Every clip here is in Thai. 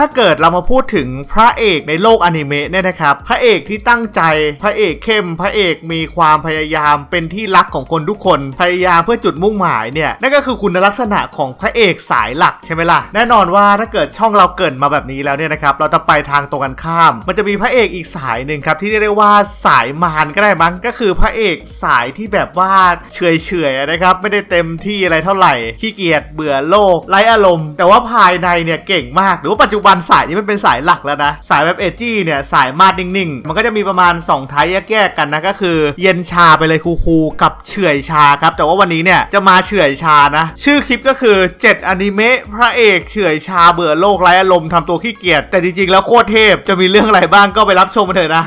ถ้าเกิดเรามาพูดถึงพระเอกในโลกอนิเมะเนี่ยนะครับ พระเอกที่ตั้งใจ พระเอกเข้ม พระเอกมีความพยายามเป็นที่รักของคนทุกคน พยายามเพื่อจุดมุ่งหมายเนี่ยนั่นก็คือคุณลักษณะของพระเอกสายหลักใช่ไหมล่ะ แน่นอนว่าถ้าเกิดช่องเราเกรินมาแบบนี้แล้วเนี่ยนะครับ เราจะไปทางตรงกันข้าม มันจะมีพระเอกอีกสายหนึ่งครับที่เรียกได้ว่าสายมารก็ได้มั้ง ก็คือพระเอกสายที่แบบว่าเฉยเฉยๆนะครับ ไม่ได้เต็มที่อะไรเท่าไหร่ ขี้เกียจ เบื่อโลก ไร้อารมณ์ แต่ว่าภายในเนี่ยเก่งมาก หรือว่าปัจจุบันสายนี้มันเป็นสายหลักแล้วนะ สายแบบเอจี้เนี่ยสายมาดนิ่งๆ มันก็จะมีประมาณ2ไทยแยกๆกันนะก็คือ เย็นชาไปเลยคูลๆกับเฉื่อยชาครับ แต่ว่าวันนี้เนี่ยจะมาเฉื่อยชานะ ชื่อคลิปก็คือ 7อนิเมะพระเอกเฉื่อยชาเบื่อโลกไร้อารมณ์ทำตัวขี้เกียจแต่จริงๆแล้วโคตรเทพจะมีเรื่องอะไรบ้างก็ไปรับชมกันเถอะนะ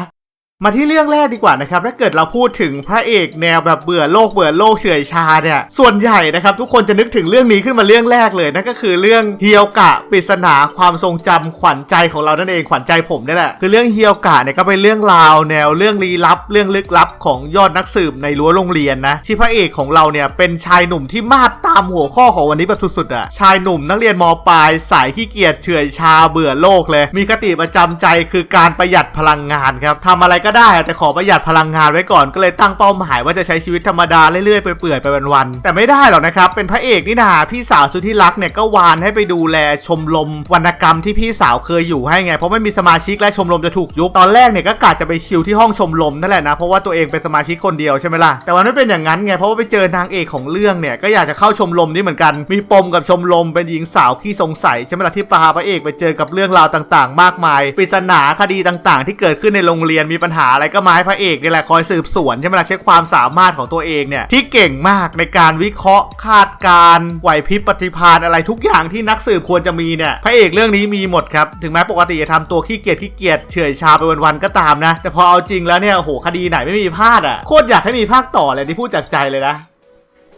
มาที่เรื่องแรกดีกว่านะครับถ้าเกิดเราพูดถึงพระเอกแนวแบบเบื่อโลกเบื่อโลกเฉอยชาเนี่ยส่วนใหญ่นะครับทุกคนจะนึกถึงเรื่องนี้ขึ้นมาเรื่องแรกเลยนั่นก็คือเรื่องเฮียวกะปริศนาความทรงจำขวัญใจของเรานั่นเองขวัญใจผมนี่แหละคือเรื่องเฮียวกะเนี่ยก็เป็นเรื่องราวแนวเรื่องลี้ลับ เรื่องลึกลับของยอดนักสืบในรั้วโรงเรียนนะที่พระเอกของเราเนี่ยเป็นชายหนุ่มที่มาดตามหัวข้อของวันนี้แบบสุดๆอะชายหนุ่มนักเรียนมปลายสายขี้เกียจเฉอยชาเบื่อโลกเลย มีคติประจำใจคือการประหยัดพลังงานครับทำอะไรก็ได้ แต่ขอประหยัดพลังงานไว้ก่อนก็เลยตั้งเป้าหมายว่าจะใช้ชีวิตธรรมดาเรื่อยๆไปเปื่อยๆไปวันๆแต่ไม่ได้หรอกนะครับเป็นพระเอกนี่นาพี่สาวสุดที่รักเนี่ยก็วานให้ไปดูแลชมรมวรรณกรรมที่พี่สาวเคยอยู่ให้ไง เพราะไม่มีสมาชิกและชมรมจะถูกยุบตอนแรกเนี่ยก็กะจะไปชิลที่ห้องชมรมนั่นแหละนะเพราะว่าตัวเองเป็นสมาชิกคนเดียวใช่ไหมล่ะแต่มันไม่เป็นอย่างนั้นไงเพราะว่าไปเจอนางเอกของเรื่องเนี่ยก็อยากจะเข้าชมรมนี้เหมือนกัน มีปมกับชมรมเป็นหญิงสาวขี้สงสัยใช่ไหมล่ะที่พาพระเอกไปเจอกับเรื่องราวต่าง ๆ มากมายปริศนาคดีต่าง ๆ ที่เกิดขึ้นในโรงเรียนมีปัญหาอะไรก็มาให้พระเอกนี่แหละคอยสืบสวนใช่ไหมล่ะเช็คความสามารถของตัวเองเนี่ยที่เก่งมากในการวิเคราะห์คาดการไหวพริบปฏิภาณอะไรทุกอย่างที่นักสืบควรจะมีเนี่ยพระเอกเรื่องนี้มีหมดครับถึงแม้ปกติจะทำตัวขี้เกียจขี้เกียจเฉื่อยชาไปวันๆก็ตามนะ แต่พอเอาจริงแล้วเนี่ยโอ้โหคดีไหนไม่มีพลาดอะโคตรอยากให้มีภาคต่อเลยที่พูดจากใจเลยนะ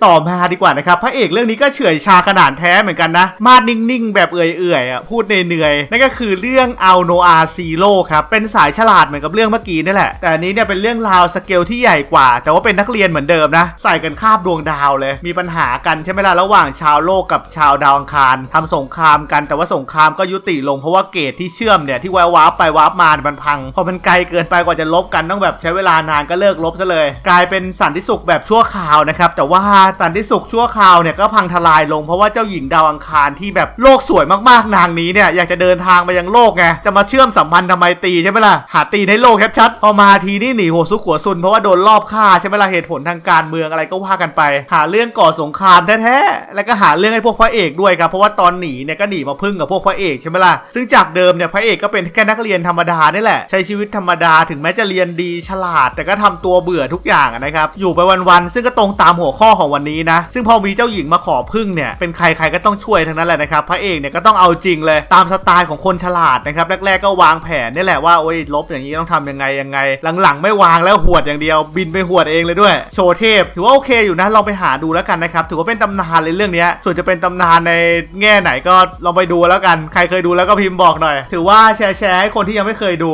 ต่อมาดีกว่านะครับพระเอกเรื่องนี้ก็เฉื่อยชาขนาดแท้เหมือนกันนะ มาดนิ่งๆ แบบเอื่อยๆอะพูดเหนื่อยๆนั่นก็คือเรื่องอัลโนอาซีโร่ครับเป็นสายฉลาดเหมือนกับเรื่องเมื่อกี้นี่แหละ แต่อันนี้เนี่ยเป็นเรื่องราวสเกลที่ใหญ่กว่า แต่ว่าเป็นนักเรียนเหมือนเดิมนะ ใส่กันคาบดวงดาวเลย มีปัญหากันใช่ไหมล่ะระหว่างชาวโลกกับชาวดาวอังคารทำสงครามกัน แต่ว่าสงครามก็ยุติลงเพราะว่าเกตที่เชื่อมเนี่ยที่วาวาร์ปไปวาร์ปมามันพังพอมันไกลเกินไปกว่าจะลบกันต้องแบบใช้เวลานานก็เลิกลบซะเลย กลายเป็นสันติสุขแบบชั่วคราวนะครับแต่ว่าสันติสุขชั่วคราวเนี่ยก็พังทลายลงเพราะว่าเจ้าหญิงดาวอังคารที่แบบโลกสวยมากๆนางนี้เนี่ยอยากจะเดินทางไปยังโลกไงจะมาเชื่อมสัมพันธ์ทำไมตีใช่ไหมล่ะหาตีในโลกชัดๆพอมาทีนี่หนีหัวซุกหัวซุนเพราะว่าโดนลอบฆ่าใช่ไหมล่ะเหตุผลทางการเมืองอะไรก็ว่ากันไป หาเรื่องก่อสงครามแท้ๆแล้วก็หาเรื่องให้พวกพระเอกด้วยครับเพราะว่าตอนหนีเนี่ยก็หนีมาพึ่งกับพวกพระเอกใช่ไหมล่ะซึ่งจากเดิมเนี่ยพระเอกก็เป็นแค่นักเรียนธรรมดานี่แหละ ใช้ชีวิตธรรมดาถึงแม้จะเรียนดีฉลาด แต่ก็ทำตัวเบื่อทุกอย่างนะครับอยู่ไปวันๆซึ่งก็ตรงตามหัวข้อของวันนี้นะ ซึ่งพอมีเจ้าหญิงมาขอพึ่งเนี่ย เป็นใครใครก็ต้องช่วยทั้งนั้นแหละนะครับ พระเอกเนี่ยก็ต้องเอาจริงเลยตามสไตล์ของคนฉลาดนะครับ แรก ๆก็วางแผนนี่แหละว่าโอ้ยลบอย่างนี้ต้องทำยังไงยังไง หลังๆ ไม่วางแล้วหวดอย่างเดียว บินไปหวดเองเลยด้วย โชว์เทพ ถือว่าโอเคอยู่นะลองไปหาดูแล้วกันนะครับถือว่าเป็นตำนานเลยเรื่องนี้ส่วนจะเป็นตำนานในแง่ไหนก็ลองไปดูแล้วกัน ใครเคยดูแล้วก็พิมพ์บอกหน่อย ถือว่าแชร์แชร์ให้คนที่ยังไม่เคยดู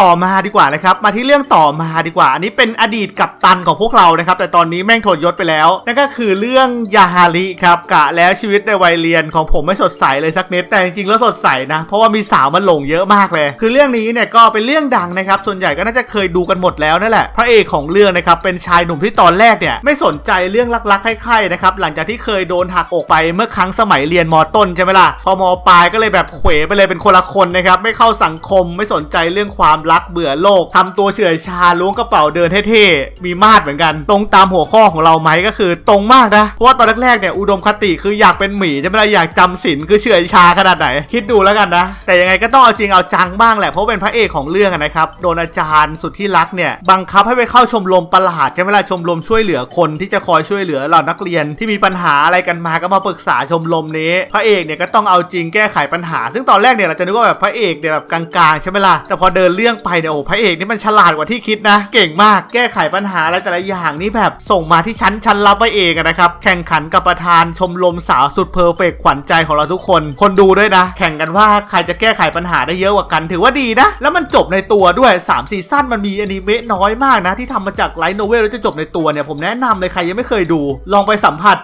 ต่อมาดีกว่านะครับ มาที่เรื่องต่อมาดีกว่า อันนี้เป็นอดีตกัปตันของพวกเรานะครับ แต่ตอนนี้แม่งโทนยศไปแล้ว นั่นก็คือเรื่องยาฮาริครับกะแล้วชีวิตในวัยเรียนของผมไม่สดใสเลยสักนิดแต่จริงๆแล้วสดใสนะ เพราะว่ามีสาวมาหลงเยอะมากเลย คือเรื่องนี้เนี่ยก็เป็นเรื่องดังนะครับ ส่วนใหญ่ก็น่าจะเคยดูกันหมดแล้วนั่นแหละพระเอกของเรื่องนะครับเป็นชายหนุ่มที่ตอนแรกเนี่ยไม่สนใจเรื่องรักๆใครๆนะครับหลังจากที่เคยโดนหักอกไปเมื่อครั้งสมัยเรียนมต้นใช่ไหมล่ะพอมปลายก็เลยแบบเขวไปเลยเป็นคนละคนนะครับไม่เข้าสังคมไม่สนใจเรื่องความรักเบื่อโลกทำตัวเฉื่อยชาล้วงกระเป๋าเดินเท่ๆมีมาดเหมือนกัน ตรงตามหัวข้อของเราไหมก็คือตรงมากนะเพราะว่าตอนแรกๆเนี่ยอุดมคติคืออยากเป็นหมีจะไม่ได้อยากจำศีลคือเฉื่อยชาขนาดไหน คิดดูแล้วกันนะ แต่ยังไงก็ต้องเอาจริงเอาจังบ้างแหละเพราะเป็นพระเอกของเรื่องนะครับโดนอาจารย์สุดที่รักเนี่ยบังคับให้ไปเข้าชมรมประหลาดใช่ไหมล่ะชมรมช่วยเหลือคนที่จะคอยช่วยเหลือเหล่านักเรียนที่มีปัญหาอะไรกันมาก็มาปรึกษาชมรมนี้ พระเอกเนี่ยก็ต้องเอาจริงแก้ไขปัญหา ซึ่งตอนแรกเนี่ยเราจะนึกว่าแบบพระเอกเนี่ยแบบกลางๆใช่ไหมล่ะแต่พอเดินเรื่องไปเนี่ยโอ้พระเอกนี่มันฉลาดกว่าที่คิดนะ เก่งมากแก้ไขปัญหาอะไรแต่ละอย่างนี่แบบส่งมาที่ชั้นชั้นรับไว้เองนะครับแข่งขันกับประธานชมรมสาวสุดเพอร์เฟกขวัญใจของเราทุกคน คนดูด้วยนะ แข่งกันว่าใครจะแก้ไขปัญหาได้เยอะกว่ากันถือว่าดีนะ แล้วมันจบในตัวด้วย3ซีซั่นมันมีอนิเมะน้อยมากนะ ที่ทำมาจากไลท์โนเวลแล้วจะจบในตัวเนี่ยผมแนะนำเลยใครยังไม่เคยดู ลองไปสัมผัส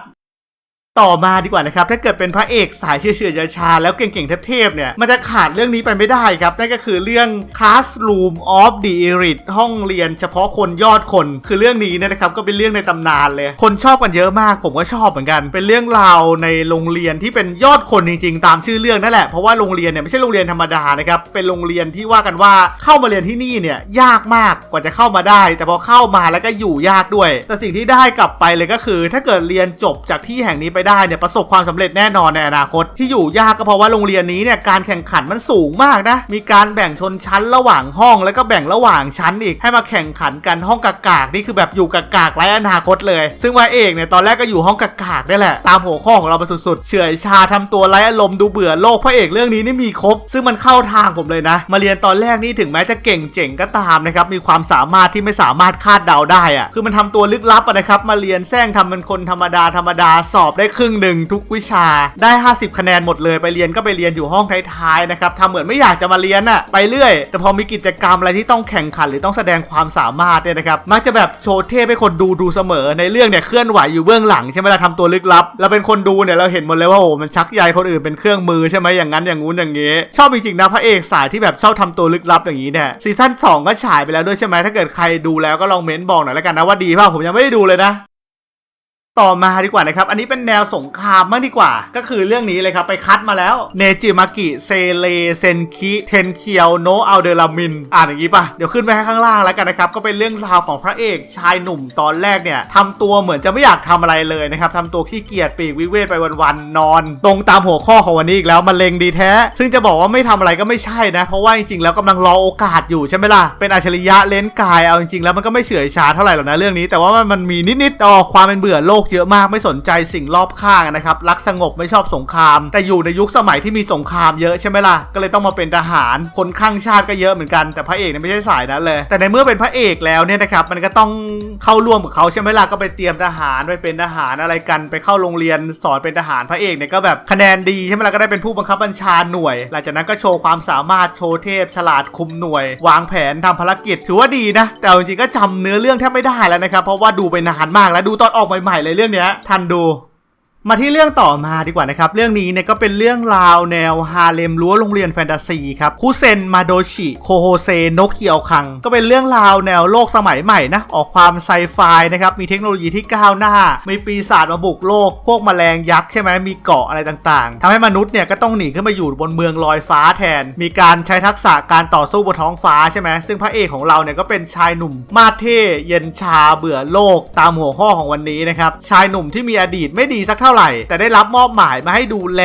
ต่อมาดีกว่านะครับ ถ้าเกิดเป็นพระเอกสายเฉื่อยๆชาๆแล้วเก่งๆเทพๆเนี่ย มันจะขาดเรื่องนี้ไปไม่ได้ครับ นั่นก็คือเรื่อง Classroom of the Elite ห้องเรียนเฉพาะคนยอดคน คือเรื่องนี้นะครับก็เป็นเรื่องในตำนานเลย คนชอบกันเยอะมาก ผมก็ชอบเหมือนกัน เป็นเรื่องราวในโรงเรียนที่เป็นยอดคนจริงๆ ตามชื่อเรื่องนั่นแหละ เพราะว่าโรงเรียนเนี่ยไม่ใช่โรงเรียนธรรมดานะครับ เป็นโรงเรียนที่ว่ากันว่าเข้ามาเรียนที่นี่เนี่ยยากมากกว่าจะเข้ามาได้ แต่พอเข้ามาแล้วก็อยู่ยากด้วย แต่สิ่งที่ได้กลับไปเลยก็คือ ถ้าเกิดเรียนจบจากที่แห่งนี้ไปได้เนี่ยประสบความสำเร็จแน่นอนในอนาคต ที่อยู่ยากก็เพราะว่าโรงเรียนนี้เนี่ยการแข่งขันมันสูงมากนะ มีการแบ่งชนชั้นระหว่างห้องแล้วก็แบ่งระหว่างชั้นอีกให้มาแข่งขันกันห้องกากากๆนี่คือแบบอยู่กากากๆไร้อนาคตเลย ซึ่งว่าเอกเนี่ยตอนแรกก็อยู่ห้องกากากๆนี่แหละตามหัวข้อของเราไปสุดๆเฉื่อยชาทำตัวไร้อารมณ์ดูเบื่อโลกพระเอกเรื่องนี้นี่มีครบ ซึ่งมันเข้าทางผมเลยนะ มาเรียนตอนแรกนี่ถึงแม้จะเก่งเจ๋งก็ตามนะครับมีความสามารถที่ไม่สามารถคาดเดาได้อะคือมันทำตัวลึกลับนะครับมาเรียนแซงทำเป็นคนธรรมดาธรรมดาสอบได้ครึ่งหนึ่งทุกวิชาได้ 50 คะแนนหมดเลยไปเรียนก็ไปเรียนอยู่ห้องท้ายๆนะครับทำเหมือนไม่อยากจะมาเรียนอะไปเรื่อย แต่พอมีกิจกรรมอะไรที่ต้องแข่งขันหรือต้องแสดงความสามารถเนี่ยนะครับมักจะแบบโชว์เทพให้คนดูดูเสมอในเรื่องเนี่ยเคลื่อนไหวอยู่เบื้องหลังใช่ไหมล่ะทำตัวลึกลับเราเป็นคนดูเนี่ยเราเห็นหมดเลยว่าโอ้มันชักใยคนอื่นเป็นเครื่องมือใช่ไหมอย่างนั้นอย่างงู้นอย่างงี้ชอบจริงๆนะพระเอกสายที่แบบชอบทำตัวลึกลับอย่างนี้เนี่ยซีซั่น2 ก็ฉายไปแล้วด้วยใช่ไหมถ้าเกิดใครดูแล้วก็ลองเม้นบอกหน่อยแล้วกันนะว่าดีเปล่าผมยังไม่ได้ดูเลยนะ ต่อมาดีกว่านะครับ อันนี้เป็นแนวสงครามมากดีกว่า ก็คือเรื่องนี้เลยครับ ไปคัดมาแล้ว เนจิมากิ เซเล เซนคิ เทนเคียว โนอัลเดรามิน อ่านอย่างนี้ป่ะเดี๋ยวขึ้นไปให้ข้างล่างแล้วกันนะครับ ก็เป็นเรื่องราวของพระเอกชายหนุ่มตอนแรกเนี่ยทำตัวเหมือนจะไม่อยากทำอะไรเลยนะครับทำตัวขี้เกียจปีกวิเวทไปวันๆนอน ตรงตามหัวข้อของวันนี้อีกแล้วมะเร็งดีแท้ ซึ่งจะบอกว่าไม่ทำอะไรก็ไม่ใช่นะ เพราะว่าจริงๆแล้วกำลังรอโอกาสอยู่ใช่ไหมล่ะ เป็นอัจฉริยะเลนกาย เอาจริงๆแล้วมันก็ไม่เฉื่อยชาเท่าไหร่หรอกนะเรื่องนี้ แต่ว่ามันมันมีนิดๆต่อความเป็นเบื่อโลกเยอะมากไม่สนใจสิ่งรอบข้างนะครับรักสงบไม่ชอบสงคราม แต่อยู่ในยุคสมัยที่มีสงครามเยอะใช่ไหมล่ะก็เลยต้องมาเป็นทหาร คนข้างชาติก็เยอะเหมือนกันแต่พระเอกเนี่ยไม่ใช่สายนั้นเลย แต่ในเมื่อเป็นพระเอกแล้วเนี่ยนะครับมันก็ต้องเข้าร่วมกับเขาใช่ไหมล่ะก็ไปเตรียมทหารไปเป็นทหารอะไรกัน ไปเข้าโรงเรียนสอนเป็นทหารพระเอกเนี่ยก็แบบคะแนนดีใช่ไหมล่ะก็ได้เป็นผู้บังคับบัญชาหน่วย หลังจากนั้นก็โชว์ความสามารถโชว์เทพ ฉลาดคุมหน่วย วางแผนทำภารกิจถือว่าดีนะ แต่จริงๆก็จำเนื้อเรื่องแทบไม่ได้แล้วนะครับเพราะว่าดูไปนานมากแล้วดูตอนออกใหม่ๆเลยเรื่องเนี้ยทันดู มาที่เรื่องต่อมาดีกว่านะครับ เรื่องนี้เนี่ยก็เป็นเรื่องราวแนวฮาเลมรั้วโรงเรียนแฟนตาซีครับคุเซนมาโดชิโคโฮเซโนเคียวคัง ก็เป็นเรื่องราวแนวโลกสมัยใหม่นะ ออกความไซไฟนะครับ มีเทคโนโลยีที่ก้าวหน้า มีปีศาจมาบุกโลก พวกแมลงยักษ์ใช่ไหมมีเกาะอะไรต่างๆทำให้มนุษย์เนี่ยก็ต้องหนีขึ้นมาอยู่บนเมืองลอยฟ้าแทน มีการใช้ทักษะการต่อสู้บนท้องฟ้าใช่ไหมซึ่งพระเอกของเราเนี่ยก็เป็นชายหนุ่ม มาเท่เย็นชาเบื่อโลกตามหัวข้อของวันนี้นะครับชายหนุ่มที่มีอดีตไม่ดีสักเท่าไหร่ แต่ได้รับมอบหมายมาให้ดูแล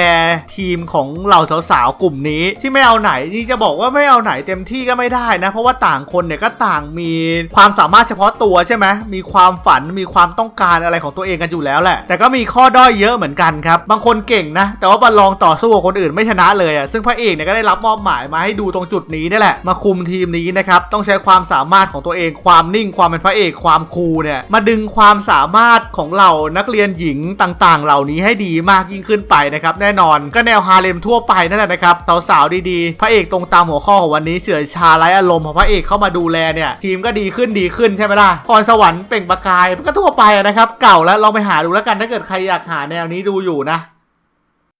ทีมของเหล่าสาวๆกลุ่มนี้ ที่ไม่เอาไหนที่จะบอกว่าไม่เอาไหนเต็มที่ก็ไม่ได้นะ เพราะว่าต่างคนเนี่ยก็ต่างมีความสามารถเฉพาะตัวใช่ไหมมีความฝันมีความต้องการอะไรของตัวเองกันอยู่แล้วแหละ แต่ก็มีข้อด้อยเยอะเหมือนกันครับ บางคนเก่งนะ แต่ว่าบอลลองต่อสู้กับคนอื่นไม่ชนะเลยอะซึ่งพระเอกเนี่ยก็ได้รับมอบหมายมาให้ดูตรงจุดนี้นี่แหละ มาคุมทีมนี้นะครับต้องใช้ความสามารถของตัวเองความนิ่งความเป็นพระเอกความคูลเนี่ยมาดึงความสามารถของเรานักเรียนหญิงต่างๆ เหล่าานี้ให้ดีมากยิ่งขึ้นไปนะครับแน่นอนก็แนวฮาเลมทั่วไปนั่นแหละนะครับสาวๆดีๆ พระเอกตรงตามหัวข้อของวันนี้เฉื่อยชาไร้อารมณ์พอพระเอกเข้ามาดูแลเนี่ยทีมก็ดีขึ้นดีขึ้นใช่ไหมล่ะพรสวรรค์เปล่งประกายมันก็ทั่วไปนะครับเก่าแล้วลองไปหาดูแล้วกันถ้าเกิดใครอยากหาแนวนี้ดูอยู่นะ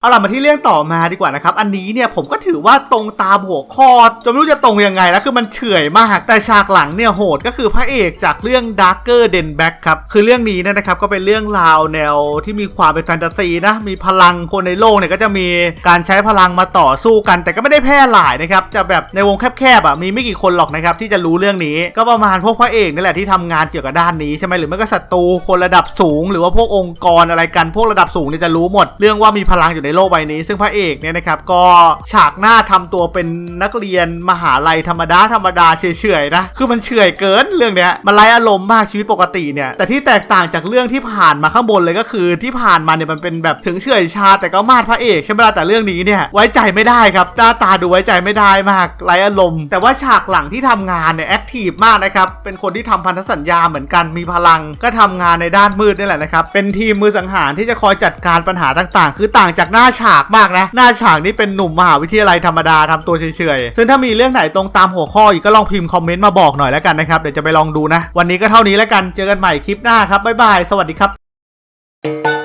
เอาล่ะมาที่เรื่องต่อมาดีกว่านะครับ อันนี้เนี่ยผมก็ถือว่าตรงตามหัวข้อจนไม่รู้จะตรงยังไงแล้วคือมันเฉื่อยมาก แต่ฉากหลังเนี่ยโหดก็คือพระเอกจากเรื่อง Darker Den Back ครับคือเรื่องนี้เนยนะครับก็เป็นเรื่องราวแนวที่มีความเป็นแฟนตาซีนะมีพลังคนในโลกเนี่ยก็จะมีการใช้พลังมาต่อสู้กัน แต่ก็ไม่ได้แพร่หลายนะครับจะแบบในวงแคบๆอะมีไม่กี่คนหรอกนะครับที่จะรู้เรื่องนี้ ก็ประมาณพวกพระเอกนี่แหละที่ทำงานเกี่ยวกับด้านนี้ใช่ไหมหรือไม่ก็ศัตรูคนระดับสูง หรือว่าพวกองค์กรอะไรกันพวกระดับสูงเนี่ยจะรู้หมด เรื่องว่ามีพลังอยู่ในโลกใบนี้ ซึ่งพระเอกเนี่ยนะครับก็ฉากหน้าทำตัวเป็นนักเรียนมหาลัยธรรมดาธรรมดาเฉยๆนะคือมันเฉยเกินเรื่องเนี้ยมันไร้อารมณ์มากชีวิตปกติเนี่ยแต่ที่แตกต่างจากเรื่องที่ผ่านมาข้างบนเลยก็คือที่ผ่านมาเนี่ยมันเป็นแบบถึงเฉยชา แต่ก็มาดพระเอกใช่ไหมล่ะแต่เรื่องนี้เนี่ยไว้ใจไม่ได้ครับหน้าตาดูไว้ใจไม่ได้มากไร้อารมณ์แต่ว่าฉากหลังที่ทำงานเนี่ยแอคทีฟมากนะครับเป็นคนที่ทำพันธสัญญาเหมือนกันมีพลังก็ทำงานในด้านมืดนี่แหละนะครับเป็นทีมมือสังหารที่จะคอยจัดการปัญหาต่างๆ คือต่างจากหน้าน่าฉากมากนะ หน้าฉากนี่เป็นหนุ่มมหาวิทยาลัยธรรมดาทำตัวเฉยๆ ซึ่งถ้ามีเรื่องไหนตรงตามหัวข้ออีกก็ลองพิมพ์คอมเมนต์มาบอกหน่อยแล้วกันนะครับ เดี๋ยวจะไปลองดูนะ วันนี้ก็เท่านี้แล้วกัน เจอกันใหม่คลิปหน้าครับ บ๊ายบาย สวัสดีครับ